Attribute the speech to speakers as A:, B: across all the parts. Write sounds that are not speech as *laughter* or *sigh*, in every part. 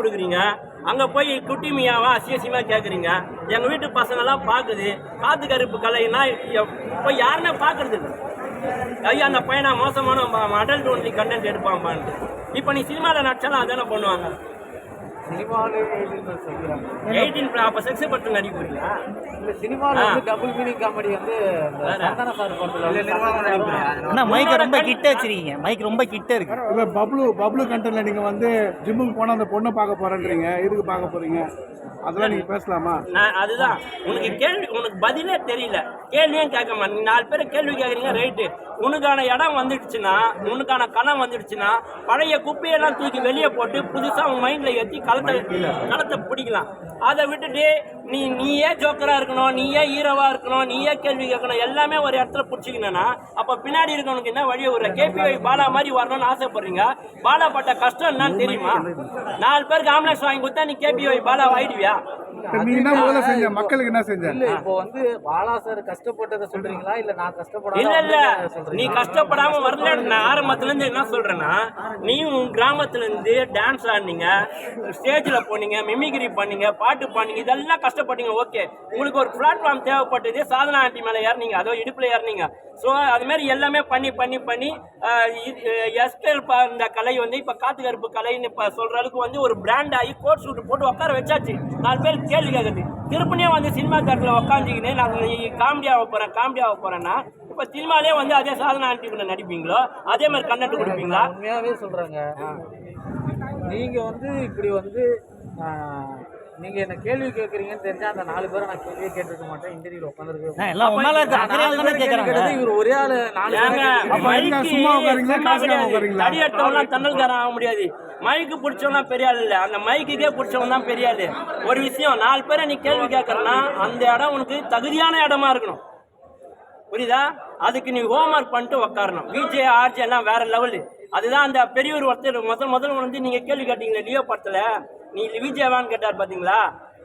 A: கொடுக்குறீங்க? அங்கே போய் குட்டி மியாவா அசியசியமாக கேட்குறீங்க எங்கள் வீட்டு பசங்கள்லாம் பார்க்குது காத்து கருப்பு கலைன்னா போய் யாருமே பார்க்குறது இல்லை ஐயா அந்த பையனா மோசமான அடல்ட் ஒன்லி கண்டென்ட் எடுப்பான்பான்ட்டு. இப்போ நீ சினிமாவில் நடிச்சாலும் அதானே பண்ணுவாங்க? எயிட்டீன் அப்போ செக்ஸ் பட்டு நடிக்க போறீங்களா?
B: இந்த சினிமாவில் வந்து டபுள் மீனிங் காமெடி வந்து சந்தான சார் படத்தில்
C: அண்ணா ரொம்ப கிட்ட வச்சிருக்கீங்க. மைக் ரொம்ப கிட்ட இருக்கு.
D: இல்ல பப்ளு பப்ளு கண்டென்ட்ல நீங்க வந்து ஜிம்முக்கு போனா அந்த பொண்ணை பார்க்க போறேன்றீங்க. எதுக்கு பார்க்க போறீங்க? அதெல்லாம் நீங்க பேசலாமா?
A: நான் அதுதான். உனக்கு கேள்வி உனக்கு பதிலே தெரியல. கேள்வியும் கேட்க மாட்டேன். நாலு பேர் கேள்வி கேட்குறீங்க ரைட்டு. உனக்கான இடம் வந்துடுச்சுன்னா உனக்கான களம் வந்துடுச்சுன்னா பழைய குப்பையெல்லாம் தூக்கி வெளியே போட்டு புதுசாக உன் மைண்டில் ஏற்றி களத்தை களத்தை பிடிக்கலாம். அதை விட்டுட்டு நீ நீயே ஜோக்கராக இருக்கணும் நீயே ஹீரோவாக இருக்கணும் நீயே கேள்வி கேட்கணும் எல்லாமே ஒரு இடத்துல பிடிச்சிக்கணும்னா அப்போ பின்னாடி இருக்கவனுக்கு என்ன வழி விடுற கேபிஐ பாலா மாதிரி வரணும்னு ஆசைப்படுறீங்க. பாலா பட்ட கஷ்டம் என்னன்னு தெரியுமா? நாலு பேருக்கு ஆம்புலன்ஸ் வாங்கி கொடுத்தா நீ கேபிஐ பாலா ஆயிடுவியா?
D: நீ என்ன முதல்ல செஞ்ச? மக்களுக்கு என்ன செஞ்ச?
B: இல்ல இப்போ வந்து பாலா சார் கஷ்டப்பட்டதை சொல்றீங்களா? இல்ல நான்
A: இல்ல இல்ல? நீ கஷ்டப்படாம வரல நான் ஆரம்பத்துல இருந்து என்ன சொல்றேன்னா நீ உன் கிராமத்துல இருந்து டான்ஸ் ஆடினீங்க ஸ்டேஜ்ல போனீங்க மிமிக்ரி பண்ணீங்க பாட்டு பண்ணீங்க இதெல்லாம் கஷ்டப்பட்டீங்க ஓகே உங்களுக்கு ஒரு பிளாட்ஃபார்ம் தேவைப்பட்டது சாதனா ஆண்டி மேல ஏறினீங்க அதோ இடுப்புல ஏறினீங்க. ஸோ அது மாதிரி எல்லாமே பண்ணி பண்ணி பண்ணி எஸ்கேல் இந்த கலை வந்து இப்ப காத்து கருப்பு கலைன்னு இப்ப சொல்ற அளவுக்கு வந்து ஒரு பிராண்ட் ஆகி கோட் சூட் போட்டு உட்கார வச்சாச்சு. நாலு பேர் கேள்வி கேட்குது. திருப்பணியே வந்து சினிமா தேட்டரில் உட்காந்துக்கின்னு நான் காமெடி ஆக போறேன் காமெடி ஆக போறேன்னா இப்ப சினிமாலே வந்து அதே சாதனா ஆண்டி நடிப்பீங்களோ? அதே மாதிரி கண்டென்ட் கொடுப்பீங்களா?
B: நான் உண்மையாவே சொல்றேங்க. நீங்க வந்து இப்படி வந்து ஆ, நீங்க என்ன கேள்வி கேட்கறீங்கன்னு தெரிஞ்சா அந்த நாலு பேரை நான் கேள்வியே கேட்டிருக்க மாட்டேன். இன்டர்வியூல உட்காந்துருக்க
C: அண்ணா, எல்லாம் தானே கேக்குறாங்க
B: இவர் ஒரே ஆளு நாலு
D: சும்மா உட்காருங்களா?
A: தடி எடுத்தவன்லாம் தன்னல்காரன் ஆக முடியாது. மைக்கு பிடிச்சவனா பெரிய ஆள் இல்ல. அந்த மைக்குக்கே பிடிச்சவன் தான் பெரிய ஆளு. ஒரு விஷயம் நாலு பேரை நீ கேள்வி கேட்கறனா அந்த இடம் உனக்கு தகுதியான இடமா இருக்கணும். புரியுதா? அதுக்கு நீ ஹோம்ஒர்க் பண்ணிட்டு உட்காரணும் விஜே ஆர்ஜே எல்லாம் வேற லெவலு அதுதான் அந்த பெரியவர் ஒருத்தர் முதல் முதல் வந்து நீங்க கேள்வி கேட்டீங்களே லியோ படத்துல. நீ விஜயவான்னு கேட்டார் பாத்தீங்களா?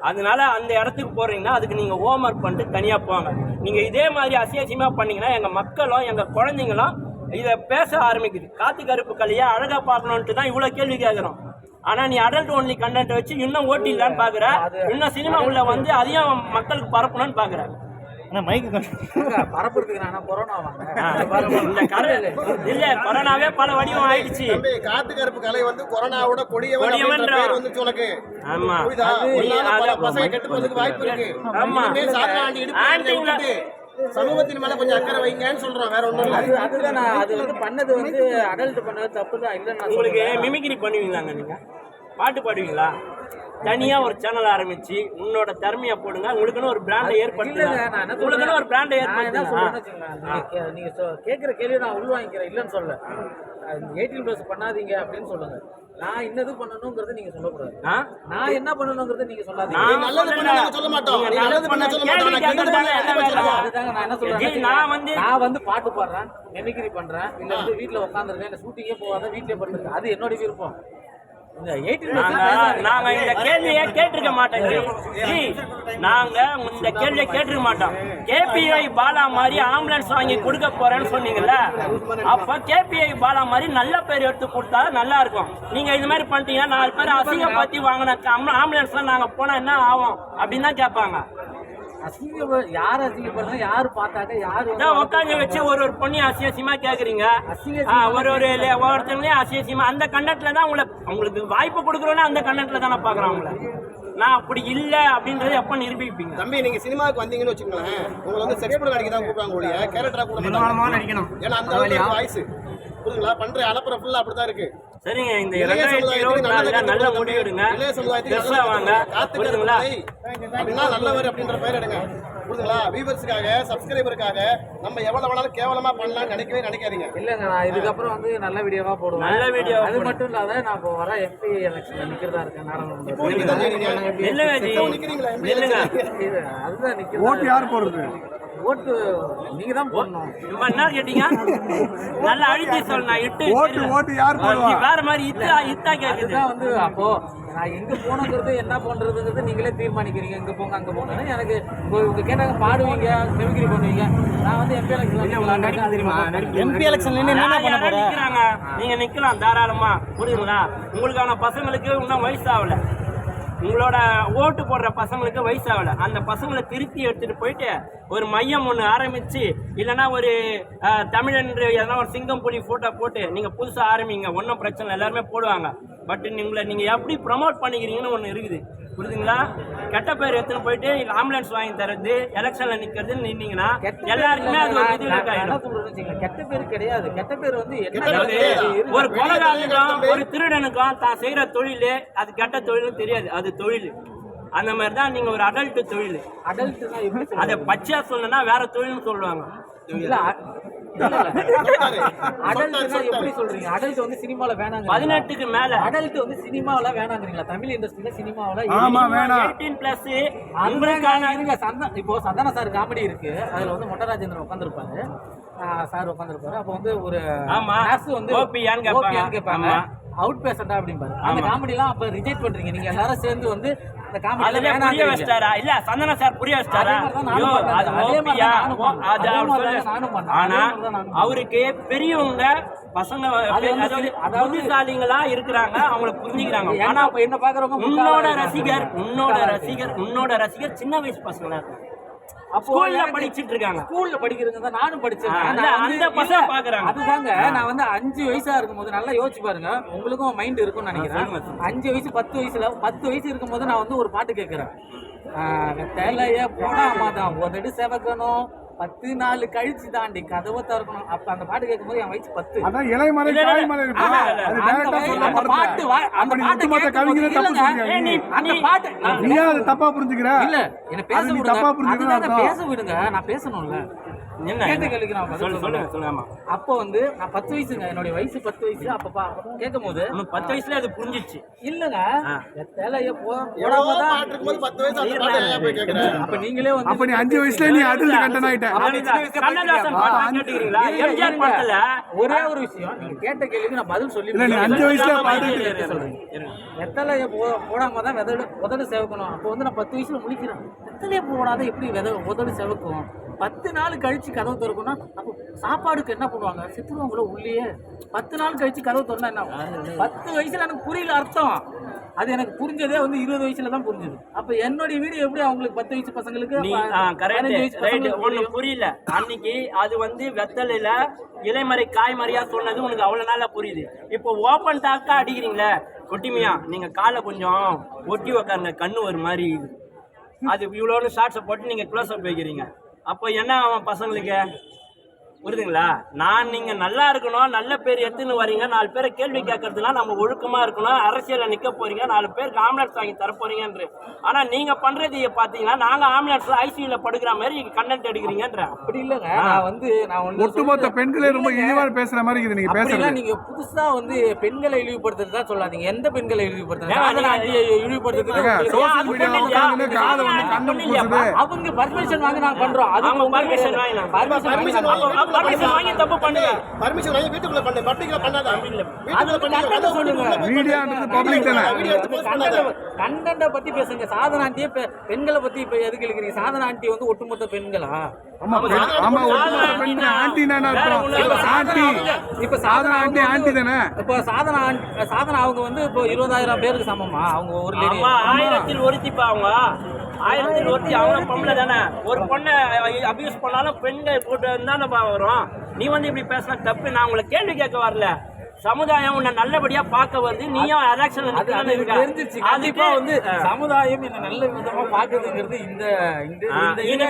A: அதனால அந்த இடத்துக்கு போறீங்கன்னா அதுக்கு நீங்க ஹோம்ஒர்க் பண்ணிட்டு தனியா போங்க. நீங்க இதே மாதிரி அசியசியமா பண்ணீங்கன்னா எங்க மக்களும் எங்க குழந்தைங்களும் இதை பேச ஆரம்பிக்குது. காத்து கருப்பு கலையை அழகா பார்க்கணுன்ட்டு தான் இவ்வளவு கேள்வி கேட்குறோம் ஆனா நீ அடல்ட் ஒன்லி கண்டென்ட் வச்சு இன்னும் ஓட்டிடலான்னு பாக்குற. இன்னும் சினிமா உள்ள வந்து அதையும் மக்களுக்கு பரப்பணும்னு பாக்குற.
C: அண்ணா மைக்கு
B: ஏங்க, பரப்புறதுக்கு நான் கொரோனா வாங்க.
A: இந்த கரு இல்ல கொரோனாவே பல வடிவம் ஆயிடுச்சு.
E: காத்து கருப்பு கலை வந்து கொரோனாவோட கொடியவன் பேர் வந்துச்சு உனக்கு
A: ஆமா.
E: பசங்க கெட்டு போறதுக்கு வாய்ப்பு இருக்கு.
A: ஆமா.
E: சமூகத்தின் மேல கொஞ்சம் அக்கறை வைங்கன்னு சொல்றோம் வேற ஒண்ணும் இல்ல.
B: அது அதுதான் நான் அது வந்து பண்ணது வந்து அடல்ட் பண்ணது தப்பு தான் இல்லைன்னு நான்
A: உங்களுக்கு. மிமிக்ரி பண்ணுவீங்களாங்க நீங்க? பாட்டு பாடுவீங்களா? தனியா ஒரு சேனல் ஆரம்பிச்சு உன்னோட திறமையை போடுங்க. உங்களுக்குன்னு ஒரு பிராண்டை ஏற்படுத்துங்க. உங்களுக்குன்னு ஒரு பிராண்டை ஏற்படுத்துங்க.
B: வச்சுக்கோங்களேன், நீங்க கே- நீங்க சொ- கேட்கிற கேள்வி நான் உள் வாங்கிக்கிறேன் இல்லைன்னு சொல்ல எயிட்டீன் ப்ளஸ் பண்ணாதீங்க அப்படின்னு சொல்லுங்க. நான் இன்னது பண்ணணுங்கிறது நீங்க சொல்லக்கூடாது? நான் என்ன பண்ணணுங்கிறது நீங்க சொல்லாதீங்க.
A: நான்
E: நல்லது பண்ண நாங்க சொல்ல மாட்டோம்.
A: நீங்க
E: நீ நல்லது பண்ண சொல்ல மாட்டோம்.
A: கேள்வி
E: நான்
A: என்ன.
B: அதுதாங்க நான் சொல்றேன்?
A: நான் வந்து-
B: நான் வந்து பாட்டு பாடுறேன் மெமிக்ரி பண்றேன் இல்ல வந்து வீட்ல உட்காந்துருக்கேன் இல்ல ஷூட்டிங்கே போகாத வீட்லயே படுத்துருக்கேன் அது என்னோட விருப்பம்.
A: நாங்க இந்த கேள்வியை கேட்டிருக்க மாட்டோம். ஜி. நாங்க இந்த கேள்வியை கேட்டிருக்க மாட்டோம். கேபிஐ பாலா மாதிரி ஆம்புலன்ஸ் வாங்கி கொடுக்க போறேன்னு சொன்னீங்கல்ல? அப்ப கேபிஐ பாலா மாதிரி நல்ல பேர் எடுத்து கொடுத்தா நல்லா இருக்கும். நீங்க இது மாதிரி பண்ணிட்டீங்கன்னா நாலு பேர் அசிங்கப்படுத்தி வாங்கின ஆம்புலன்ஸ்ல நாங்க போனா என்ன ஆகும் அப்படின்னு தான் கேட்பாங்க.
B: அசிங்க யார் அசிங்கப்படுறாங்க யார் பார்த்தாங்க யார்
A: உட்காந்து வச்சு ஒரு ஒரு பொண்ணி அசியசியமா கேக்குறீங்க. ஒரு ஒரு ஒவ்வொருத்தவங்களையும் அசியசியமா அந்த கண்டென்ட்ல தான் உங்களை உங்களுக்கு வாய்ப்பு கொடுக்குறோன்னா அந்த கண்டென்ட்ல தானே பாக்குறோம் உங்களை. நான் அப்படி இல்ல அப்படின்றத எப்ப நிரூபிப்பீங்க?
E: தம்பி நீங்க சினிமாவுக்கு வந்தீங்கன்னு வச்சுக்கோங்களேன். உங்களை வந்து செக்ஸ் நடிக்க தான் கூப்பிடுவாங்க ஒழிய. கேரக்டரா கூட மாட்டாங்க ஏன்னா அந்த அளவுக்கு வாய்ஸ் புரியுங்களா பண்ற அலப்பற ஃபுல்லா அப்படிதான் இருக்கு.
A: சரிங்க இந்த
E: இளைய
A: ரெண்டாயிரத்தி இருபத்தி நாலுல முடிவு எடுங்க
E: இளைய சமுதாயத்துக்கு
A: வாங்க. புரியுதுங்களா?
E: அப்படின்னா நல்லவர் அப்படின்ற பெயர் எடுங்க. புரியுதுங்களா? வியூவர்ஸுக்காக சப்ஸ்கிரைபருக்காக நம்ம எவ்வளவு வேணாலும் கேவலமா பண்ணலாம்னு நினைக்கவே நினைக்காதீங்க.
B: இல்லங்க நான் இதுக்கப்புறம் வந்து நல்ல வீடியோவா போடுவேன்.
A: நல்ல வீடியோவா
B: அது. மட்டும் இல்லாத நான் இப்போ வர எம்பி எலெக்ஷன்ல நிக்கிறதா இருக்கேன் நாடாளுமன்ற.
A: நில்லுங்க
B: அதுதான் நிக்கிறதா
D: ஓட்டு யார் போடுறது?
B: ஓட்டு நீங்க தான் போடணும்.
A: இப்ப என்ன கேட்டீங்க? நல்லா அழுத்தி சொல்லணும் இட்டு
D: ஓட்டு ஓட்டு யார்
A: நீ
D: போடுவா?
A: வேற மாதிரி இத்தா இத்தா கேக்குது.
B: வந்து அப்போ நான் எங்க போனங்கிறது என்ன பண்றதுங்கிறது நீங்களே தீர்மானிக்கிறீங்க. இங்க போங்க அங்க போங்கன்னு எனக்கு இப்போ இவங்க கேட்டாங்க பாடுவீங்க மிமிக்ரி பண்ணுவீங்க. நான் வந்து எம்பி எலெக்ஷன்
C: எம்பி எலெக்ஷன்ல
A: ஆனா
C: பண்ண
A: யாரோ
C: போற?
A: நிக்கிறாங்க நீங்க நிக்கலாம் தாராளமா. புரியுதுங்களா? உங்களுக்கான பசங்களுக்கு இன்னும் வயசாகல உங்களோட ஓட்டு போடுற பசங்களுக்கு வயசாகல. அந்த பசங்களை திருப்பி எடுத்துட்டு போயிட்டு ஒரு மையம் ஒன்று ஆரம்பிச்சு இல்லைன்னா ஒரு தமிழன் எதனா ஒரு சிங்கம் புலி போட்டோ போட்டு நீங்க புதுசாக ஆரம்பிங்க. ஒன்றும் பிரச்சனை எல்லாருமே போடுவாங்க. பட் உங்களை நீங்க எப்படி ப்ரமோட் பண்ணிக்கிறீங்கன்னு ஒன்று இருக்குது. புரியுதுங்களா கெட்ட பேர் எடுத்துன்னு போயிட்டு ஆம்புலன்ஸ் வாங்கி தரது எலெக்ஷன்ல நிக்கிறது நின்னீங்கன்னா எல்லாருக்குமே அது ஒரு இது
B: கெட்ட பேர் கிடையாது. கெட்ட பேர் வந்து?
A: ஒரு கொலகாரனுக்கும் ஒரு திருடனுக்கும் தான் செய்யற தொழில் அது கெட்ட தொழில்னு தெரியாது. அது தொழில். அந்த மாதிரி தான் நீங்க ஒரு அடல்ட் தொழில்.
B: சொல்றது?
A: அதை பச்சையா சொல்லணும்னா வேற தொழில்னு சொல்லுவாங்க. *laughs*
B: எப்படி சொல்றீங்க? அடல்ட் வந்து சினிமால வேணாங்க
A: பதினெட்டுக்கு மேல.
B: அடல்ட் வந்து சினிமாவில வேணாங்கிறீங்களா? தமிழ் இண்டஸ்ட்ரியில சினிமாவில
D: ஆமா வேணாம்.
A: எயிட்டீன் பிளஸ்
B: உங்களுக்கான இருங்க இப்போ சந்தான சார் காமெடி இருக்கு. அதுல வந்து மொட்டராஜேந்திரன் உட்காந்துருப்பாரு சார் உட்காந்துருப்பாரு அப்போ வந்து ஒரு
A: ஆமா.
B: நர்ஸ் வந்து
A: கேட்பாங்க.
B: அவுட் பேஷண்டா அப்படிம்பாரு. அந்த காமெடி எல்லாம் அப்ப ரிஜெக்ட் பண்றீங்க. நீங்க எல்லாரும் சேர்ந்து வந்து
A: அதுல புரிய வச்சிட்டாரா? இல்ல சந்தன சார் புரிய வச்சிட்டாரா? ஐயோ. அது
B: அதே
A: ஓபியா. ஆனா அவருக்கு பெரியவங்க பசங்க புத்திசாலிங்களா இருக்கிறாங்க அவங்கள புரிஞ்சுக்கிறாங்க. ஆனா
B: என்ன பாக்குறவங்க
A: உன்னோட ரசிகர் உன்னோட ரசிகர் உன்னோட ரசிகர் சின்ன வயசு பசங்களா இருக்காங்க. ஸ்கூல்ல படிச்சிட்டு இருக்காங்க.
B: ஸ்கூல்ல படிக்கிறவங்க தான் நானும் படிச்சேன்.
A: அந்த பசங்க பாக்குறாங்க.
B: அதுதாங்க நான் வந்து அஞ்சு வயசா இருக்கும்போது நல்லா யோசிச்சு பாருங்க. உங்களுக்கும் மைண்ட் இருக்கும்னு நினைக்கிறேன். அஞ்சு வயசு பத்து வயசுல பத்து வயசு இருக்கும்போது நான் வந்து ஒரு பாட்டு கேட்கிறேன் தெலைய போடாம தான் உதடு செவக்கணும். பத்து நாள் கழிச்சு தாண்டி கதவை திறக்கணும். அப்ப அந்த பாட்டு கேட்கும்போது என் வயசு பத்து.
D: அதான் இலைமலை அது
B: அந்த பாட்டு அந்த பாட்டு
D: கவிஞரை தப்பு
B: அந்த பாட்டு
D: நீ அதை புரிஞ்சுக்கிற?
B: இல்ல என்ன பேச விடுங்க.
D: தப்பா அர்த்தம்.
B: பேச விடுங்க. நான் பேசணும்ல. கேட்ட பதில்
A: சொல்லு சொல்லுங்க
B: சொல்றேன்.
A: சொல்லுங்க ஆமா
B: அப்போ வந்து நான் பத்து வயசுங்க என்னுடைய வயசு பத்து வயசு அப்ப கேட்கும் போது
A: பத்து வயசுல அது புரிஞ்சிச்சு
B: இல்லங்க
A: ஆ.
B: தெலைய போ
E: எவ்வளவோ
B: போடாம
E: பத்து வயசு?
B: அப்ப நீங்களே வந்து
D: அப்ப நீ அஞ்சு வயசுல நீ அடல்ட் கண்டன் ஆயிட்ட
A: கேட்டுக்கிறீங்களா எம்ஜிஆர். படத்துல
B: ஒரே ஒரு விஷயம் நீங்க கேட்ட கேள்விக்கு நான் பதில் சொல்லி
D: இல்ல, நீ
B: முடிக்கிறேன்.
D: அஞ்சு வயசுல பாட்டு.
A: இருங்க.
B: வெத்தலைய போ- போடாம தான் விதடு உதடு செவக்கணும் அப்போ வந்து நான் பத்து வயசுல முடிக்கிறேன் வெத்தலைய போடாத எப்படி வித உதடு செவக்கும் பத்து நாள் கழிச்சு கதவு திறக்கும்னா அப்போ சாப்பாடுக்கு என்ன பண்ணுவாங்க? சித்துருவாங்களோ உள்ளேயே. பத்து நாள் கழிச்சு கதவு திறந்தா என்ன? பத்து வயசுல எனக்கு புரியல அர்த்தம். அது எனக்கு புரிஞ்சதே வந்து இருபது வயசுல தான் புரிஞ்சது. அப்ப என்னுடைய வீடு எப்படி அவங்களுக்கு பத்து வயசு பசங்களுக்கு?
A: ஒண்ணு. புரியல. அன்னைக்கு அது வந்து வெத்தலையில இலைமறை காய்மறையா சொன்னது உனக்கு அவ்வளவு நாளா புரியுது. இப்போ ஓப்பன் டாக்கா அடிக்கிறீங்களே ஒட்டிமையா நீங்க காலை கொஞ்சம் ஒட்டி உக்காருங்க கண்ணு ஒரு மாதிரி. அது இவ்வளோன்னு ஷார்ட்ஸை போட்டு நீங்க க்ளோஸ் அப் வைக்கிறீங்க. அப்போ என்ன ஆகும் பசங்களுக்கு? புரியுதுங்களா? நான் நீங்க நல்லா இருக்கணும் நல்ல பேர் எடுத்துன்னு வரீங்க நாலு பேரை கேள்வி கேட்கறதுலாம் நம்ம ஒழுக்கமா இருக்கணும் அரசியல்ல நிக்க போறீங்க நாலு பேருக்கு ஆம்புலன்ஸ் வாங்கி தர போறீங்கன்ற ஆனா நீங்க பண்றது பாத்தீங்கன்னா நாங்க ஆம்புலன்ஸ்ல ஐசியூல படுக்கிற மாதிரி கண்டென்ட் எடுக்கிறீங்கன்ற.
B: அப்படி இல்லைங்க. நான் வந்து நான்
D: ஒட்டுமொத்த பெண்களே ரொம்ப இழிவா பேசுற மாதிரி இருக்குது நீங்க பேசுறது.
B: நீங்க புதுசா வந்து பெண்களை இழிவுபடுத்துறது தான் சொல்லாதீங்க. எந்த பெண்களை இழிவுபடுத்துறது? அவங்க பர்மிஷன் வாங்கி நாங்க பண்றோம். அது
A: permission
B: வாங்கி
E: permission
B: நாங்க
E: வாங்கி-
B: பண்றோம்.
A: permission வாங்கி தப்பு பண்ணுங்க.
E: பர்மிஷன் வாங்கி வீட்டுக்குள்ள பண்ணு. பப்ளிக்ல பண்ணாத? வீட்டுக்குள்ள
B: அது
E: பண்ணி
B: content சொல்லுங்க.
D: மீடியான்றது பப்ளிக் தானே?
E: பண்ணாத?
B: கண்டென்ட்டை பத்தி பேசுங்க. பெண்களை பத்தி இப்ப எதுக்கு இழுக்கிறீங்க சாதனா ஆண்டி வந்து ஒட்டுமொத்த பெண்களா?
D: ஆமா பெண்- ஆமா ஒட்டுமொத்த பெண்கள் ஆண்டினா என்ன அர்த்தம். ஆண்டி
B: இப்ப
D: சாதனா ஆண்டி
B: அவங்க
D: ஆண்டி
B: வந்து-
D: தானே?
B: இப்ப சாதனா ஆண்டி- சாதனா அவங்க வந்து இப்போ இருபதாயிரம் பேருக்கு சமமா? அவங்க ஒரு
A: ஆயிரத்தில் ஒருத்திப்பா அவங்க. ஆயிரத்தில் ஒருத்தி அவங்க பொம்பளை தானே? ஒரு பொண்ணை அபியூஸ் பண்ணாலும் பெண்கள் கூட்டு தானேப்பா வரும் நீ வந்து இப்படி பேசினா தப்பு. நான் உங்களை கேள்வி கேட்க வரல. சமுதாயம் உன்னை நல்லபடியா பார்க்க வருது. நீயும் எலெக்ஷன்ல
B: தெரிஞ்சிச்சு கண்டிப்பா வந்து சமுதாயம் என்ன நல்ல விதமா பாக்குதுங்கிறது இந்த இந்த. ஏன்னு.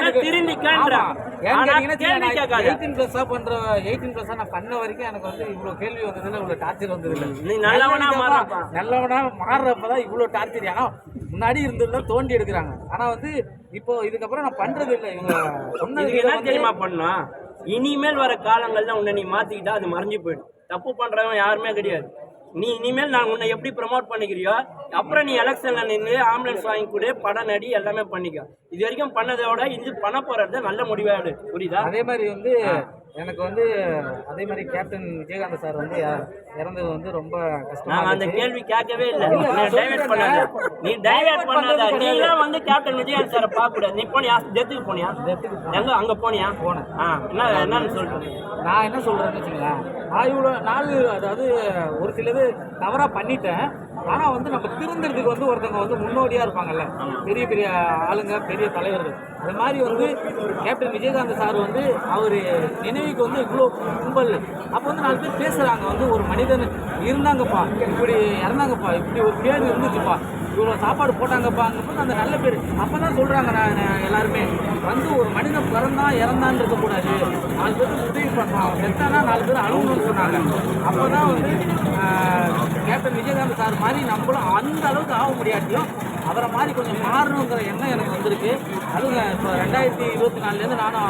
B: 18 plus ஆ பண்ற 18 plus ஆ நான் பண்ண வரைக்கும் எனக்கு வந்து இவ்வளவு கேள்வி வந்ததில்ல இவ்வளவு டார்ச்சர் வந்ததில்ல.
A: நீ நல்லவனா மாறுறப்பா.
B: நல்லவனா மாறுறப்பதான் இவ்வளவு டார்ச்சர் ஆனா முன்னாடி இருந்ததுல தோண்டி எடுக்கிறாங்க. ஆனா வந்து இப்போ இதுக்கப்புறம் நான் பண்றது இல்ல. இவங்க சொன்னது
A: என்ன தெரியுமா பண்ணணும் இனிமேல் வர காலங்கள்ல உன்னை நீ மாத்திக்கிட்டா அது மறைஞ்சு போயிடும். தப்பு பண்றவன் யாருமே கிடையாது. நீ இனிமேல் நான் உன்னை எப்படி ப்ரமோட் பண்ணிக்கிறியோ அப்புறம் நீ எலெக்ஷன்ல நின்று ஆம்புலன்ஸ் வாங்கி கொடு படம் நடி எல்லாமே பண்ணிக்க. இது வரைக்கும் பண்ணதோட இது பண்ண போறது நல்ல முடிவா எடு. புரியுதா?
B: அதே மாதிரி வந்து எனக்கு வந்து அதே மாதிரி கேப்டன் விஜயகாந்த் சார் வந்து இற- இறந்தது வந்து ரொம்ப கஷ்டமா
A: நாங்க அந்த. கேள்வி கேட்கவே இல்லை. நீ டைவர்ட் பண்ணாத. நீ டைவர்ட் பண்ணாத. நீ எல்லாம் வந்து கேப்டன் விஜயகாந்த் சாரை பார்க்க கூடாது நீ போனியா? டெத்துக்கு போனியா? எங்க அங்க போனியா?
B: போனேன்.
A: ஆ என்ன என்னன்னு சொல்லிட்டு
B: நான் என்ன சொல்றேன்னு வச்சுங்களேன் நான் இவ்வளோ நாள் அதாவது ஒரு சிலது தவறா பண்ணிட்டேன். ஆனா வந்து நம்ம திருந்துறதுக்கு வந்து ஒருத்தவங்க வந்து முன்னோடியா இருப்பாங்கல்ல. பெரிய பெரிய ஆளுங்க பெரிய தலைவர்கள். அது மாதிரி வந்து கேப்டன் விஜயகாந்த் சார் வந்து அவர் நினைவுக்கு வந்து இவ்வளோ கும்பல். அப்போ வந்து நாலு பேர் பேசுகிறாங்க வந்து ஒரு மனிதன் இருந்தாங்கப்பா இப்படி இறந்தாங்கப்பா இப்படி ஒரு பேர் இருந்துச்சுப்பா இவ்வளோ சாப்பாடு போட்டாங்கப்பாங்கும்போது அந்த நல்ல பேர். அப்போ தான் சொல்கிறாங்க நான் எல்லாருமே. வந்து ஒரு மனிதன் பிறந்தான் இறந்தான்னு இருக்கக்கூடாது. நாலு பேருக்கு உதவி பண்ணலாம் செத்தானா நாலு பேர் அழுகணும்னு சொன்னாங்க. அப்போ தான் வந்து கேப்டன் விஜயகாந்த் சார் மாதிரி நம்மளும் அந்த அளவுக்கு ஆக முடியாட்டியும் அவரை மாதிரி கொஞ்சம் மாறணுங்கிற எண்ணம் எனக்கு வந்திருக்கு. அதுவும் இப்போ ரெண்டாயிரத்தி இருபத்தி நாலுலேருந்து நானும்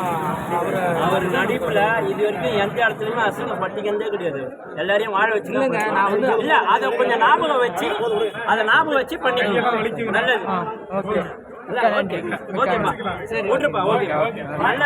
B: அவரை
A: அவர் நடிப்புல இது வரைக்கும் எந்த இடத்துலயுமே அசிங்கம் பட்டிக்கிறதே கிடையாது. எல்லாரையும் வாழ வச்சு
B: இல்லைங்க, நான் வந்து-
A: இல்ல அதை கொஞ்சம் ஞாபகம் வச்சு அதை ஞாபகம் வச்சு பண்ணிக்கலாம் நல்லது.
B: ஓகே.
A: ஓகேப்பா. ஓகே. நல்ல